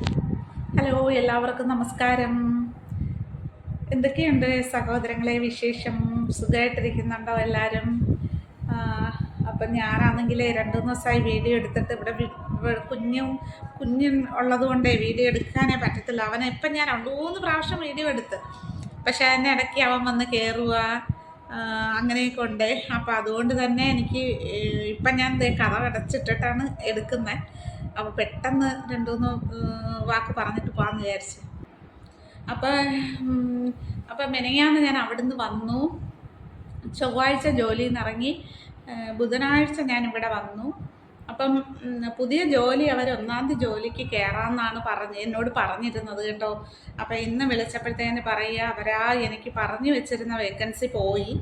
Hello എല്ലാവർക്കും നമസ്കാരം. എന്തൊക്കെയുണ്ട് സഹോദരങ്ങളെ വിശേഷം? സുഖമായിട്ടിരിക്കുന്നുണ്ടോ എല്ലാവരും അപ്പം ഞാനാണെങ്കിൽ രണ്ട് മൂന്ന് ദിവസമായി വീഡിയോ എടുത്തിട്ട് ഇവിടെ കുഞ്ഞും കുഞ്ഞും ഉള്ളത് കൊണ്ടേ വീഡിയോ എടുക്കാനേ പറ്റത്തില്ല അവനെ ഇപ്പം ഞാൻ രണ്ട് മൂന്ന് പ്രാവശ്യം വീഡിയോ എടുത്ത്. പക്ഷെ അതിന്റെ ഇടയ്ക്ക് അവൻ വന്ന് കയറുക അങ്ങനെയൊക്കെ ഉണ്ട്. അപ്പം അതുകൊണ്ട് തന്നെ എനിക്ക് ഇപ്പം ഞാൻ കഥ അടച്ചിട്ടിട്ടാണ് എടുക്കുന്നത് അപ്പോൾ പെട്ടെന്ന് രണ്ടുമൂന്ന് വാക്ക് പറഞ്ഞിട്ട് പോകാമെന്ന് വിചാരിച്ചു. അപ്പം അപ്പം മെനങ്ങാന്ന് ഞാൻ അവിടുന്ന് വന്നു. ചൊവ്വാഴ്ച ജോലി നിന്ന് ഇറങ്ങി ബുധനാഴ്ച ഞാൻ ഇവിടെ വന്നു. അപ്പം പുതിയ ജോലി അവർ ഒന്നാം തീയതി ജോലിക്ക് കയറാമെന്നാണ് പറഞ്ഞ് എന്നോട് പറഞ്ഞിരുന്നത് കേട്ടോ. അപ്പം ഇന്ന് വിളിച്ചപ്പോഴത്തേന് പറയുക അവരാ എനിക്ക് പറഞ്ഞു വെച്ചിരുന്ന വേക്കൻസി പോയി.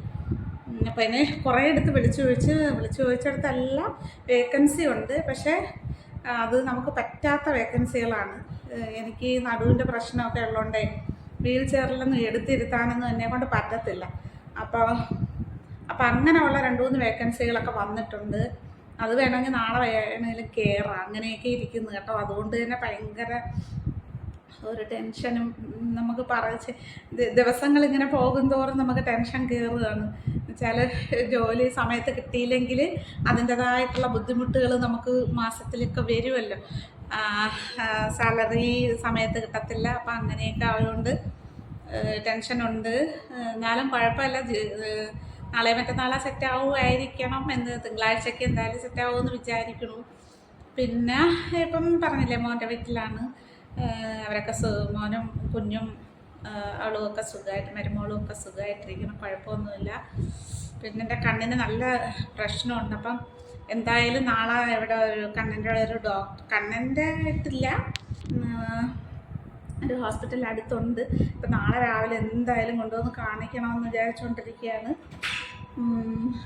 അപ്പം എന്നെ കുറേ എടുത്ത് വിളിച്ചു ചോദിച്ച് വിളിച്ചു ചോദിച്ചിടത്തെല്ലാം വേക്കൻസി ഉണ്ട്. പക്ഷേ അത് നമുക്ക് പറ്റാത്ത വേക്കൻസികളാണ്. എനിക്ക് നടുവിന്റെ പ്രശ്നമൊക്കെ ഉള്ളതുകൊണ്ടേ വീൽ ചെയറിലൊന്നും എടുത്തിരുത്താനൊന്നും എന്നെ കൊണ്ട് പറ്റത്തില്ല. അപ്പോൾ അപ്പം അങ്ങനെയുള്ള രണ്ട് മൂന്ന് വേക്കൻസികളൊക്കെ വന്നിട്ടുണ്ട്. അത് വേണമെങ്കിൽ നാളെ വേണമെങ്കിലും കയറാം അങ്ങനെയൊക്കെ ഇരിക്കുന്നു കേട്ടോ. അതുകൊണ്ട് തന്നെ ഭയങ്കര ഒരു ടെൻഷനും നമുക്ക് പറച്ച് ദിവസങ്ങൾ ഇങ്ങനെ പോകും തോറും നമുക്ക് ടെൻഷൻ കയറുകയാണ് വെച്ചാൽ ജോലി സമയത്ത് കിട്ടിയില്ലെങ്കിൽ അതിന്റെതായിട്ടുള്ള ബുദ്ധിമുട്ടുകൾ നമുക്ക് മാസത്തിലൊക്കെ വരുമല്ലോ സാലറി സമയത്ത് കിട്ടത്തില്ല. അപ്പം അങ്ങനെയൊക്കെ ആയതുകൊണ്ട് ടെൻഷനുണ്ട്. എന്നാലും കുഴപ്പമില്ല. നാളെ മറ്റന്നാളെ സെറ്റ് ആവുമായിരിക്കണം എന്ന് തിങ്കളാഴ്ചയ്ക്ക് എന്തായാലും സെറ്റ് ആവുമെന്ന് വിചാരിക്കുന്നു. പിന്നെ ഇപ്പം പറഞ്ഞില്ലേ മോന്റെ വീട്ടിലാണ്. അവരൊക്കെ മോനും കുഞ്ഞും അവളും ഒക്കെ സുഖമായിട്ട് മരുമോളും ഒക്കെ സുഖമായിട്ടിരിക്കണം കുഴപ്പമൊന്നുമില്ല. പിന്നെ എന്റെ കണ്ണിന് നല്ല പ്രശ്നമുണ്ട്. അപ്പം എന്തായാലും നാളെ ഇവിടെ ഒരു കണ്ണിന്റെ ഒരു ഡോക്ടർ കണ്ണിന്റെ ആയിട്ടില്ല ഒരു ഹോസ്പിറ്റൽ അടുത്തുണ്ട്. ഇപ്പം നാളെ രാവിലെ എന്തായാലും കൊണ്ടുവന്ന് കാണിക്കണമെന്ന് വിചാരിച്ചുകൊണ്ടിരിക്കുകയാണ്.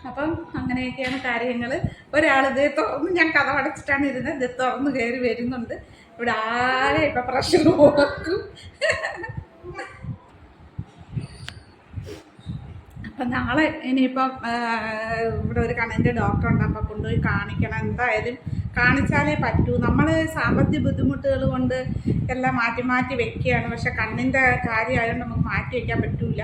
അപ്പം അങ്ങനെയൊക്കെയാണ് കാര്യങ്ങൾ ഒരാൾ ഇതേ തുറന്ന് ഞാൻ കഥ അടച്ചിട്ടാണ് ഇരുന്നത്. ഇത് തുറന്ന് കയറി വരുന്നുണ്ട്. ഇവിടെ ആരെ ഇപ്പം പ്രഷർ നോക്കും അപ്പം നാളെ ഇനിയിപ്പം ഇവിടെ ഒരു കണ്ണിന്റെ ഡോക്ടറുണ്ട് അപ്പം കൊണ്ടുപോയി കാണിക്കണം. എന്തായാലും കാണിച്ചാലേ പറ്റൂ. നമ്മൾ സാമ്പത്തിക ബുദ്ധിമുട്ടുകൾ കൊണ്ട് എല്ലാം മാറ്റി മാറ്റി വെക്കുകയാണ്. പക്ഷെ കണ്ണിന്റെ കാര്യമായതുകൊണ്ട് നമുക്ക് മാറ്റി വയ്ക്കാൻ പറ്റൂല.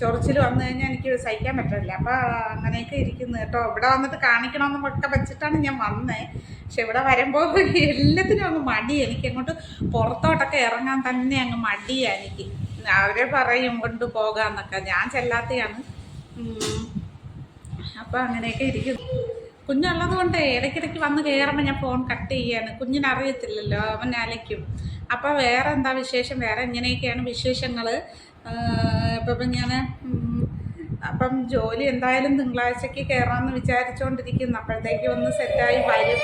ചൊറിച്ചിൽ വന്നു കഴിഞ്ഞാൽ എനിക്ക് സഹിക്കാൻ പറ്റില്ല അപ്പം അങ്ങനെയൊക്കെ ഇരിക്കുന്നു കേട്ടോ. ഇവിടെ വന്നിട്ട് കാണിക്കണമെന്ന് ഒക്കെ വെച്ചിട്ടാണ് ഞാൻ വന്നത് പക്ഷെ ഇവിടെ വരുമ്പോൾ എല്ലാത്തിനും അങ്ങ് മടി. എനിക്ക് അങ്ങോട്ട് പുറത്തോട്ടൊക്കെ ഇറങ്ങാൻ തന്നെ അങ്ങ് മടിയാണ് എനിക്ക്. അവരെ പറയും കൊണ്ട് പോകാന്നൊക്കെ. ഞാൻ ചെല്ലാത്തയാണ്. അപ്പൊ അപ്പം അങ്ങനെയൊക്കെ ഇരിക്കും കുഞ്ഞുള്ളത് കൊണ്ട് ഇടയ്ക്കിടയ്ക്ക് വന്ന് കയറുമ്പോൾ ഞാൻ ഫോൺ കട്ട് ചെയ്യാണ്. കുഞ്ഞിന് അറിയത്തില്ലല്ലോ അവൻ അലയ്ക്കും. അപ്പോൾ വേറെ എന്താ വിശേഷം? വേറെ ഇങ്ങനെയൊക്കെയാണ് വിശേഷങ്ങൾ ഇപ്പം ഞാൻ അപ്പം ജോലി എന്തായാലും തിങ്കളാഴ്ചക്ക് കയറാമെന്ന് വിചാരിച്ചുകൊണ്ടിരിക്കുന്നു അപ്പോഴത്തേക്ക് ഒന്ന് സെറ്റായി വരും.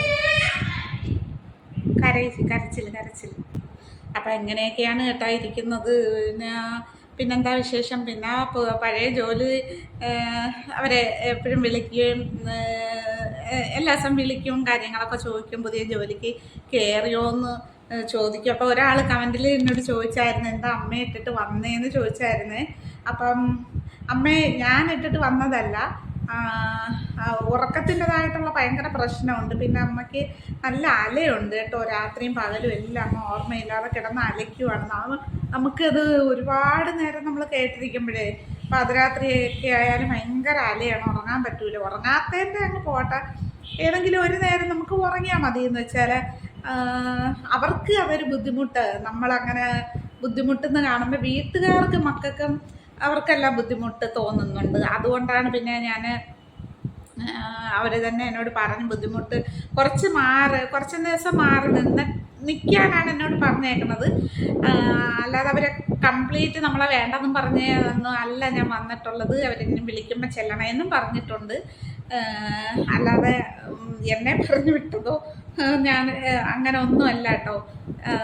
കരയിച്ച് കരച്ചിൽ കരച്ചിൽ അപ്പം എങ്ങനെയൊക്കെയാണ് കേട്ടോ ഇരിക്കുന്നത്? പിന്നെ പിന്നെന്താ വിശേഷം? പിന്നെ പഴയ ജോലി അവരെ എപ്പോഴും വിളിക്കുകയും എല്ലാ ദിവസം വിളിക്കും കാര്യങ്ങളൊക്കെ ചോദിക്കും പുതിയ ജോലിക്ക് കയറിയോ എന്ന് ചോദിക്കും. അപ്പോൾ ഒരാൾ കമന്റിൽ എന്നോട് ചോദിച്ചായിരുന്നു എന്താ അമ്മ ഇട്ടിട്ട് വന്നേന്ന്? ചോദിച്ചായിരുന്നേ. അപ്പം അമ്മയെ ഞാൻ ഇട്ടിട്ട് വന്നതല്ല ഉറക്കത്തിന്റെതായിട്ടുള്ള ഭയങ്കര പ്രശ്നമുണ്ട്. പിന്നെ അമ്മയ്ക്ക് നല്ല അലയുണ്ട് കേട്ടോ. രാത്രിയും പകലും എല്ലാം അമ്മ ഓർമ്മയില്ലാതെ കിടന്ന് അലയ്ക്കുവാണ്. നമുക്കത് ഒരുപാട് നേരം നമ്മൾ കേട്ടിരിക്കുമ്പോഴേ പാതിരാത്രിയൊക്കെ ആയാലും ഭയങ്കര അലയാണ്. ഉറങ്ങാൻ പറ്റൂല. ഉറങ്ങാത്തതിന്റെ അങ്ങ് പോട്ടെ. ഏതെങ്കിലും ഒരു നേരം നമുക്ക് ഉറങ്ങിയാൽ മതി എന്ന് വെച്ചാൽ അവർക്ക് അതൊരു ബുദ്ധിമുട്ട്. നമ്മളങ്ങനെ ബുദ്ധിമുട്ടെന്ന് കാണുമ്പോൾ വീട്ടുകാർക്ക് മക്കൾക്കും അവർക്കെല്ലാം ബുദ്ധിമുട്ട് തോന്നുന്നുണ്ട്. അതുകൊണ്ടാണ് പിന്നെ ഞാൻ അവർ തന്നെ എന്നോട് പറഞ്ഞ് ബുദ്ധിമുട്ട് കുറച്ച് മാറ് കുറച്ച് ദിവസം മാറി നിന്ന് നിൽക്കാനാണ് എന്നോട് പറഞ്ഞേക്കുന്നത് അല്ലാതെ അവരെ കംപ്ലീറ്റ് നമ്മളെ വേണ്ടെന്നും പറഞ്ഞൊന്നും അല്ല ഞാൻ വന്നിട്ടുള്ളത്. അവരെന്നെ വിളിക്കുമ്പോൾ ചെല്ലണമെന്നും പറഞ്ഞിട്ടുണ്ട്. അല്ലാതെ എന്നെ പറഞ്ഞു വിട്ടതോ ഞാൻ അങ്ങനെ ഒന്നുമല്ല കേട്ടോ.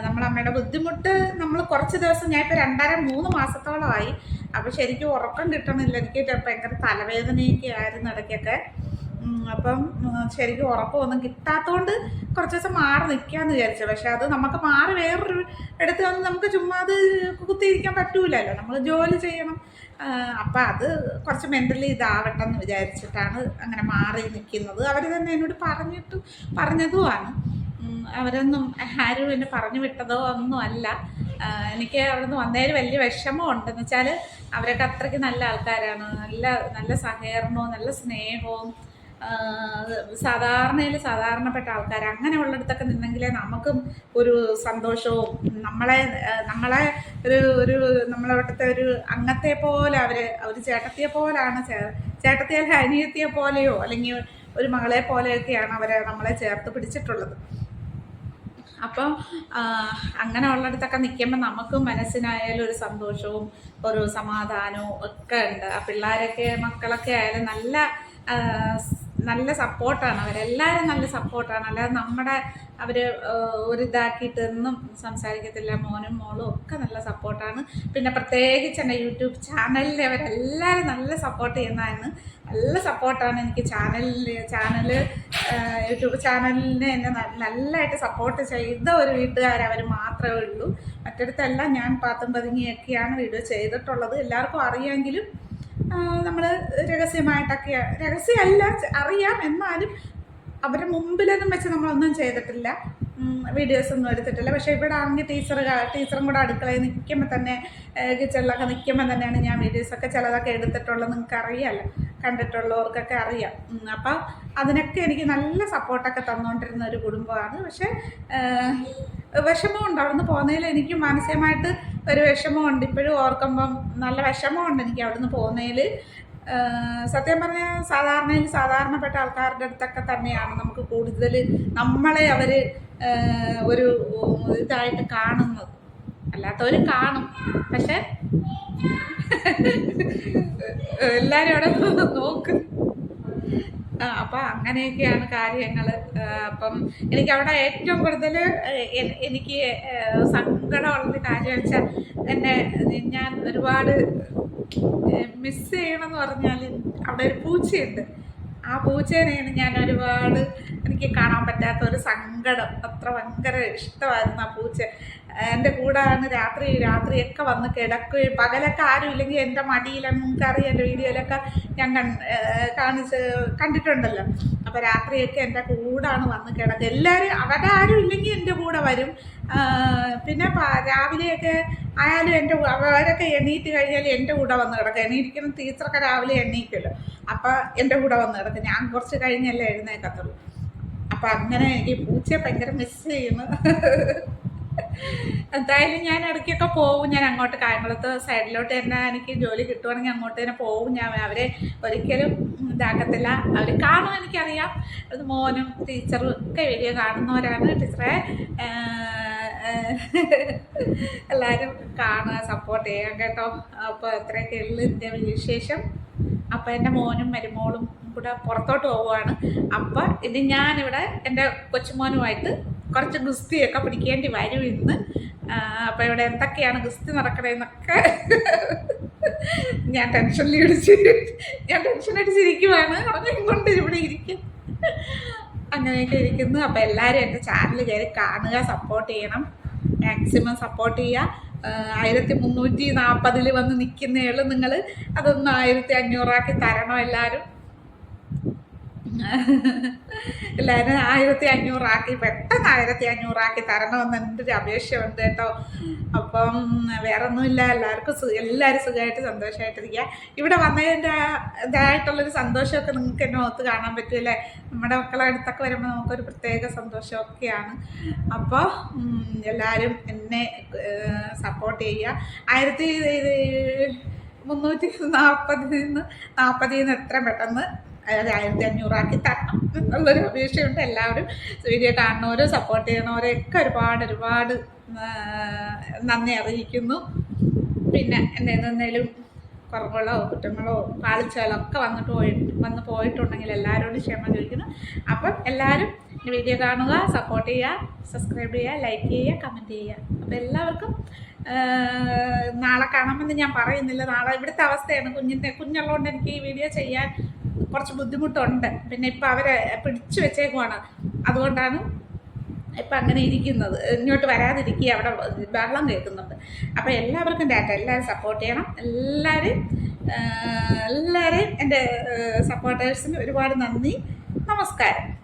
നമ്മളെ അമ്മയുടെ ബുദ്ധിമുട്ട് നമ്മൾ കുറച്ച് ദിവസം ഞാൻ ഇപ്പോൾ രണ്ടര മൂന്ന് മാസത്തോളമായി. അപ്പോൾ ശരിക്കും ഉറക്കം കിട്ടണില്ല. എനിക്ക് ഭയങ്കര തലവേദനയൊക്കെ ആയിരുന്നു ഇടയ്ക്കൊക്കെ. അപ്പം ശരിക്കും ഉറക്കമൊന്നും കിട്ടാത്തതുകൊണ്ട് കുറച്ച് ദിവസം മാറി നിൽക്കാമെന്ന് വിചാരിച്ചു. പക്ഷെ അത് നമുക്ക് മാറി വേറൊരു ഇടത്ത് വന്ന് നമുക്ക് ചുമ്മാ അത് കുത്തിയിരിക്കാൻ പറ്റൂലല്ലോ. നമ്മൾ ജോലി ചെയ്യണം. അപ്പം അത് കുറച്ച് മെന്റലി ഇതാവട്ടെ എന്ന് വിചാരിച്ചിട്ടാണ് അങ്ങനെ മാറി നിൽക്കുന്നത് അവർ തന്നെ എന്നോട് പറഞ്ഞിട്ട് പറഞ്ഞതുമാണ്. അവരൊന്നും ആരും എന്നെ പറഞ്ഞു വിട്ടതോ ഒന്നും അല്ല. എനിക്ക് അവിടുന്ന് വന്നതിൽ വലിയ വിഷമം ഉണ്ടെന്ന് വെച്ചാൽ അവരൊക്കെ അത്രയ്ക്ക് നല്ല ആൾക്കാരാണ്. നല്ല നല്ല സഹകരണവും നല്ല സ്നേഹവും സാധാരണയിൽ സാധാരണപ്പെട്ട ആൾക്കാർ അങ്ങനെ ഉള്ളിടത്തൊക്കെ നിന്നെങ്കിലേ നമുക്കും ഒരു സന്തോഷവും നമ്മളെ നമ്മളെ ഒരു ഒരു നമ്മളെ നമ്മളവിടുത്തെ ഒരു അംഗത്തെ പോലെ അവർ ഒരു ചേട്ടത്തിയെ പോലാണ് ചേട്ടത്തിയെ അനിയത്തിയെ പോലെയോ അല്ലെങ്കിൽ ഒരു മകളെ പോലെയൊക്കെയാണ് അവരെ നമ്മളെ ചേർത്ത് പിടിച്ചിട്ടുള്ളത്. അപ്പം അങ്ങനെ ഉള്ളിടത്തൊക്കെ നിൽക്കുമ്പോൾ നമുക്കും മനസ്സിനായാലും ഒരു സന്തോഷവും ഒരു സമാധാനവും ഒക്കെ ഉണ്ട്. ആ പിള്ളേരൊക്കെ മക്കളൊക്കെ ആയാലും നല്ല നല്ല സപ്പോർട്ടാണ് അവരെല്ലാവരും നല്ല സപ്പോർട്ടാണ്. അല്ലാതെ നമ്മുടെ അവർ ഒരു ഇതാക്കിയിട്ടൊന്നും സംസാരിക്കത്തില്ല. മോനും മോളും ഒക്കെ നല്ല സപ്പോർട്ടാണ്. പിന്നെ പ്രത്യേകിച്ച് എന്റെ യൂട്യൂബ് ചാനലിൽ അവരെല്ലാവരും നല്ല സപ്പോർട്ട് ചെയ്യുന്നതാണ്. നല്ല സപ്പോർട്ടാണ് എനിക്ക് ചാനലിൽ ചാനൽ യൂട്യൂബ് ചാനലിനെ എന്നെ നല്ലതായിട്ട് സപ്പോർട്ട് ചെയ്ത ഒരു വീട്ടുകാർ അവർ മാത്രമേ ഉള്ളൂ. മറ്റടുത്തെല്ലാം ഞാൻ പാത്തും പതുങ്ങിയൊക്കെയാണ് വീഡിയോ ചെയ്തിട്ടുള്ളത്. എല്ലാവർക്കും അറിയാമെങ്കിലും നമ്മൾ രഹസ്യമായിട്ടൊക്കെ രഹസ്യമല്ല അറിയാം. എന്നാലും അവരുടെ മുമ്പിലൊന്നും വെച്ച് നമ്മളൊന്നും ചെയ്തിട്ടില്ല. വീഡിയോസ് ഒന്നും എടുത്തിട്ടില്ല. പക്ഷേ ഇവിടെ ആണെങ്കിൽ ടീച്ചർ ടീച്ചറും കൂടെ അടുക്കളയിൽ നിൽക്കുമ്പോൾ തന്നെ കിച്ചണിലൊക്കെ നിൽക്കുമ്പോൾ തന്നെയാണ് ഞാൻ വീഡിയോസൊക്കെ ചിലതൊക്കെ എടുത്തിട്ടുള്ളത് നിങ്ങൾക്ക് അറിയാമല്ലോ കണ്ടിട്ടുള്ളവർക്കൊക്കെ അറിയാം. അപ്പം അതിനൊക്കെ എനിക്ക് നല്ല സപ്പോർട്ടൊക്കെ തന്നുകൊണ്ടിരുന്ന ഒരു കുടുംബമാണ്. പക്ഷേ വിഷമമുണ്ട്. അവിടുന്ന് പോകുന്നതിൽ എനിക്ക് മാനസികമായിട്ട് ഒരു വിഷമമുണ്ട്. ഇപ്പോഴും ഓർക്കുമ്പം നല്ല വിഷമമുണ്ട് എനിക്ക് അവിടുന്ന് പോകുന്നതിൽ സത്യം പറഞ്ഞാൽ സാധാരണയിൽ സാധാരണപ്പെട്ട ആൾക്കാരുടെ അടുത്തൊക്കെ തന്നെയാണ് നമുക്ക് കൂടുതൽ നമ്മളെ അവർ ഒരു ഇതായിട്ട് കാണുന്നത്. അല്ലാത്തവർ കാണും. പക്ഷെ എല്ലാവരും അവിടെ നോക്കും. അപ്പം അങ്ങനെയൊക്കെയാണ് കാര്യങ്ങൾ അപ്പം എനിക്ക് അവിടെ ഏറ്റവും കൂടുതൽ എനിക്ക് സങ്കടമുള്ളൊരു കാര്യം വെച്ചാൽ എന്നെ ഞാൻ ഒരുപാട് മിസ് ചെയ്യണമെന്ന് പറഞ്ഞാൽ അവിടെ ഒരു പൂച്ചയുണ്ട്. ആ പൂച്ചേനെയാണ് ഞാൻ ഒരുപാട് എനിക്ക് കാണാൻ പറ്റാത്ത ഒരു സങ്കടം. അത്ര ഭയങ്കര ഇഷ്ടമായിരുന്നു ആ പൂച്ച. എന്റെ കൂടാണ് രാത്രി രാത്രിയൊക്കെ വന്ന് കിടക്കുകയും പകലൊക്കെ ആരും ഇല്ലെങ്കിൽ എന്റെ മടിയിലാണ് നിങ്ങൾക്കറിയാം എന്റെ വീഡിയോയിലൊക്കെ ഞാൻ കാണിച്ച് കണ്ടിട്ടുണ്ടല്ലോ. അപ്പോൾ രാത്രിയൊക്കെ എന്റെ കൂടാണ് വന്ന് കിടക്കുക. എല്ലാവരും അവിടെ ആരും ഇല്ലെങ്കിൽ എന്റെ കൂടെ വരും. പിന്നെ രാവിലെയൊക്കെ ആയാലും എന്റെ അവരൊക്കെ എണീറ്റ് കഴിഞ്ഞാൽ എന്റെ കൂടെ വന്ന് കിടക്കുക എണീറ്റിരിക്കുന്ന ടീച്ചറൊക്കെ രാവിലെ എണീക്കുമല്ലോ അപ്പോൾ എന്റെ കൂടെ വന്ന് കിടക്കും. ഞാൻ കുറച്ച് കഴിഞ്ഞല്ലേ എഴുന്നേക്കത്തുള്ളൂ. അപ്പം അങ്ങനെ എനിക്ക് പൂച്ചയെ ഭയങ്കര മിസ് ചെയ്യുന്നു. എന്തായാലും ഞാൻ ഇടയ്ക്കൊക്കെ പോകും ഞാൻ അങ്ങോട്ട് കായംകുളത്ത് സൈഡിലോട്ട് തന്നെ എനിക്ക് ജോലി കിട്ടുവാണെങ്കിൽ അങ്ങോട്ട് തന്നെ പോകും ഞാൻ അവരെ ഒരിക്കലും ഇതാക്കത്തില്ല. അവർ കാണും എനിക്കറിയാം. അത് മോനും ടീച്ചറും ഒക്കെ വീഡിയോ കാണുന്നവരാണ് ടീച്ചറെ. എല്ലാവരും കാണുക സപ്പോർട്ട് ചെയ്യാം കേട്ടോ. അപ്പോൾ അത്രയൊക്കെ ഉള്ളു എന്റെ വിശേഷം. അപ്പം എന്റെ മോനും മരുമോളും കൂടെ പുറത്തോട്ട് പോവുകയാണ്. അപ്പം ഇത് ഞാനിവിടെ എന്റെ കൊച്ചുമോനുമായിട്ട് കുറച്ച് ഗുസ്തിയൊക്കെ പിടിക്കേണ്ടി വരും ഇന്ന്. അപ്പം ഇവിടെ എന്തൊക്കെയാണ് ഗുസ്തി നടക്കണേന്നൊക്കെ ഞാൻ ടെൻഷനിൽ ഇടിച്ച് ഞാൻ ടെൻഷൻ അടിച്ചിരിക്കുവാണ് അവനെ ഇങ്ങോട്ട് ഇവിടെ ഇരിക്കും. അങ്ങനെയൊക്കെ ഇരിക്കുന്നു. അപ്പം എല്ലാവരും എന്റെ ചാനൽ കയറി കാണുക സപ്പോർട്ട് ചെയ്യണം. മാക്സിമം സപ്പോർട്ട് ചെയ്യുക. ആയിരത്തി മുന്നൂറ്റി നാൽപ്പതിൽ വന്ന് നിൽക്കുന്നേ ഉള്ളൂ നിങ്ങൾ അതൊന്ന് ആയിരത്തി അഞ്ഞൂറാക്കി തരണം എല്ലാവരും. എല്ലാവരും ആയിരത്തി അഞ്ഞൂറാക്കി പെട്ടെന്ന് ആയിരത്തി അഞ്ഞൂറാക്കി തരണമെന്ന് എന്റെ ഒരു അപേക്ഷയുണ്ട് കേട്ടോ. അപ്പം വേറെ ഒന്നുമില്ല എല്ലാവർക്കും സു എല്ലാവരും സുഖമായിട്ട് സന്തോഷമായിട്ടിരിക്കുക. ഇവിടെ വന്നതിന്റെ ഇതായിട്ടുള്ളൊരു സന്തോഷമൊക്കെ നിങ്ങൾക്ക് എന്നെ ഒത്ത് കാണാൻ പറ്റുമല്ലേ നമ്മുടെ മക്കളെ അടുത്തൊക്കെ വരുമ്പോൾ നമുക്കൊരു പ്രത്യേക സന്തോഷമൊക്കെയാണ്. അപ്പോൾ എല്ലാവരും എന്നെ സപ്പോർട്ട് ചെയ്യുക. ആയിരത്തി മുന്നൂറ്റി നാൽപ്പതിൽ നിന്ന് നാൽപ്പതിൽ നിന്ന് എത്ര പെട്ടെന്ന് അതായത് ആയിരത്തി അഞ്ഞൂറാക്കി തരണം എന്നുള്ളൊരു അപേക്ഷയുണ്ട്. എല്ലാവരും വീഡിയോ കാണുന്നവരും സപ്പോർട്ട് ചെയ്യുന്നവരും ചെയ്യണവരെയൊക്കെ ഒരുപാട് ഒരുപാട് നന്ദി അറിയിക്കുന്നു. പിന്നെ എന്തെങ്കിലും കുറവുകളോ കുറ്റങ്ങളോ പാളിച്ചകളോ ഒക്കെ വന്നിട്ട് പോയി വന്ന് പോയിട്ടുണ്ടെങ്കിൽ എല്ലാവരോടും ക്ഷമ ചോദിക്കുന്നു. അപ്പം എല്ലാവരും വീഡിയോ കാണുക സപ്പോർട്ട് ചെയ്യുക സബ്സ്ക്രൈബ് ചെയ്യുക ലൈക്ക് ചെയ്യുക കമന്റ് ചെയ്യുക. അപ്പോൾ എല്ലാവർക്കും നാളെ കാണാമെന്ന് ഞാൻ പറയുന്നില്ല. നാളെ ഇവിടുത്തെ അവസ്ഥയാണ് കുഞ്ഞിന്റെ കുഞ്ഞുള്ളതുകൊണ്ട് എനിക്ക് ഈ വീഡിയോ ചെയ്യാൻ കുറച്ച് ബുദ്ധിമുട്ടുണ്ട്. പിന്നെ ഇപ്പം അവരെ പിടിച്ചു വെച്ചേക്കുവാണ്. അതുകൊണ്ടാണ് ഇപ്പം അങ്ങനെ ഇരിക്കുന്നത്. ഇങ്ങോട്ട് വരാതിരിക്കുക. അവിടെ ബഹളം കേൾക്കുന്നുണ്ട്. അപ്പോൾ എല്ലാവർക്കും ഡാറ്റ എല്ലാവരും സപ്പോർട്ട് ചെയ്യണം. എല്ലാവരും എല്ലാവരെയും എന്റെ സപ്പോർട്ടേഴ്സിന് ഒരുപാട് നന്ദി. നമസ്കാരം.